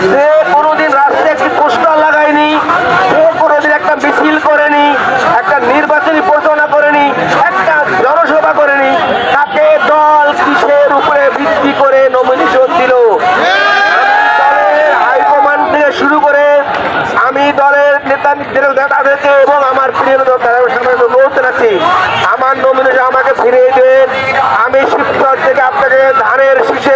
সে কোনোদিন রাস্তায় একটি পোস্টার লাগায়নি, সে কোনোদিন একটা মিছিল করেনি, একটা নির্বাচনী প্রচারণা করেনি, একটা জনসভা করেনি। তাকে দল কিসের উপরে ভিত্তি করে নমিনেশন দিল? হাইকমান্ড থেকে শুরু করে আমি দলের নেতা নেতাদেরকে এবং আমার প্রিয় নেতাদের সামনে অনুরোধ রাখছি আমার নমিনেশন আমাকে ফিরিয়ে দেন, আমি শিবচর থেকে আপনাকে ধানের শীষে